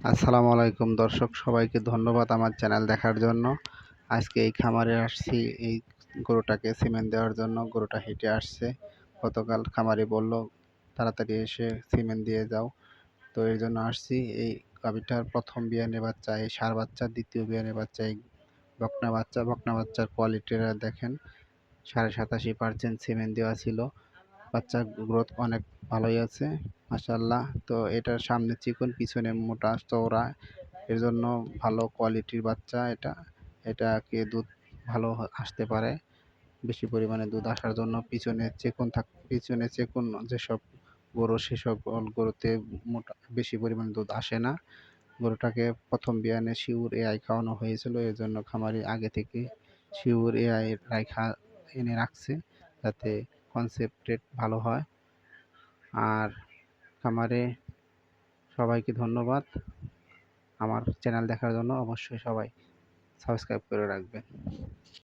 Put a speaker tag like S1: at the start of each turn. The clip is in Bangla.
S1: আসসালামু আলাইকুম দর্শক, সবাইকে ধন্যবাদ আমার চ্যানেল দেখার জন্য। আজকে এই খামারে আসছি, এই গরুটাকে সিমেন্ট দেওয়ার জন্য, গরুটা হেঁটে আসছে। গতকাল খামারে বলল, তাড়াতাড়ি এসে সিমেন্ট দিয়ে যাও। তো এর জন্য আসছি। এই গাভীটার প্রথম বিয়ানে বাচ্চা, এই সার বাচ্চা, দ্বিতীয় বিয়ানে বাচ্চা, এই বকনা বাচ্চা, বকনা বাচ্চার কোয়ালিটিটা দেখেন। সাড়ে সাতাশি পার্সেন্ট সিমেন্ট দেওয়া ছিল। বাচ্চার গ্রোথ অনেক ভালোই আছে মাশাল্লাহ তো এটার সামনে চিকন, পিছনে মোটা, চওড়া, এর জন্য ভালো কোয়ালিটির বাচ্চা এটা। এটাকে দুধ ভালো আসতে পারে, বেশি পরিমাণে দুধ আসার জন্য। পিছনে চেকুন থাক, পিছনে চেকুন যেসব গরু, সেসব গরুতে মোটা, বেশি পরিমাণে দুধ আসে না। গরুটাকে প্রথম বিয়ানে শিউর এআই খাওয়ানো হয়েছিল, এর জন্য খামারি আগে থেকে শিউর এআই রাখা এনে রাখছে, যাতে কনসেপ্টেড ভালো হয়। আর খামারে সবাইকে ধন্যবাদ। আমার চ্যানেল দেখার জন্য অবশ্যই সবাই সাবস্ক্রাইব করে রাখবেন।